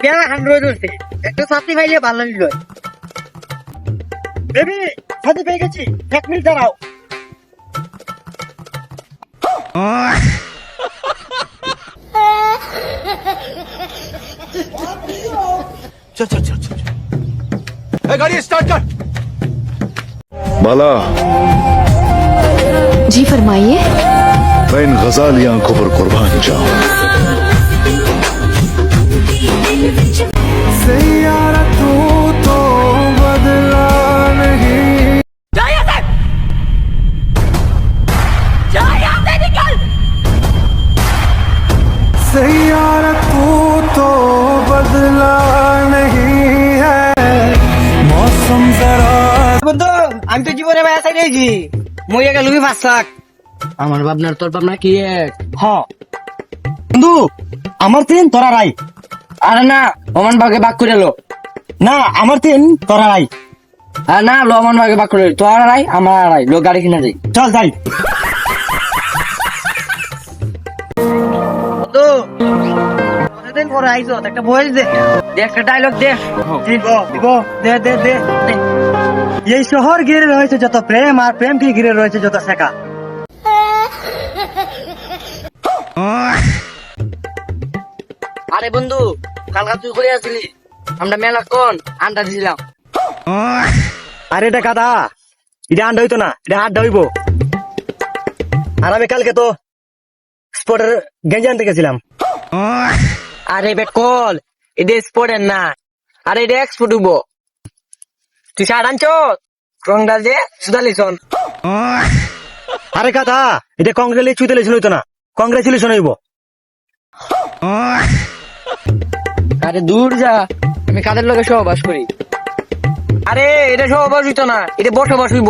পেয়ারা হান্ড্রেড হচ্ছে একটু সাথী ভাইলে ভালো নিল বেবি সাথী পেয়ে গেছি এক মিনিট দাঁড়াও चल चल चल चल ए, गाड़ी स्टार्ट कर बाला जी फरमाइए मैं इन गजाली आंखों पर कुर्बान जाऊं বন্ধু আমি তো জীবনে চাই রয়েছি মই একা লুবি লাখ আমার ভাবনার তোর ভাবনা কি এক? হ। বন্ধু আমার তিন তোরা রাই। আরে না অমন ভাগে বাক করে লো। না আমার তিন তোরা রাই। আর না লো অমন ভাগে বাক করে তোরা রাই আমার রাই। লো গাড়ি কিনা যাই। চল যাই। পরে আইছো একটা বয়স দে। দে একটা ডায়লগ দে। দিব দিব দে দে দে। এই শহর ঘিরে রয়েছে যত প্রেম আর প্রেমকে ঘিরে রয়েছে যত শেখা। আরে বন্ধু কালকা তুই করে আসলি। আমরা মেলা কোন আন্ডা দিছিলাম। আরে এটা কাদা এটা আন্ডা হইতো না এটা আড্ডা হইব। আর আমি কালকে তো স্পটের গেঞ্জি আনতে গেছিলাম। আরে বেট কল। এটা স্পটের না। আরে এটা এক্সপোর্ট হইব তুই শার্ট আনছ? রংটা যে সুদালিছন আরে কথা এটা কংগ্রেলে চুইতেলেছিল হইতো না। কংগ্রেচুলেশন হইব। আরে দূর যা আমি কাদের লগে সহবাস করি? আরে এটা সহবাস হইতো না এটা বসবাস হইব।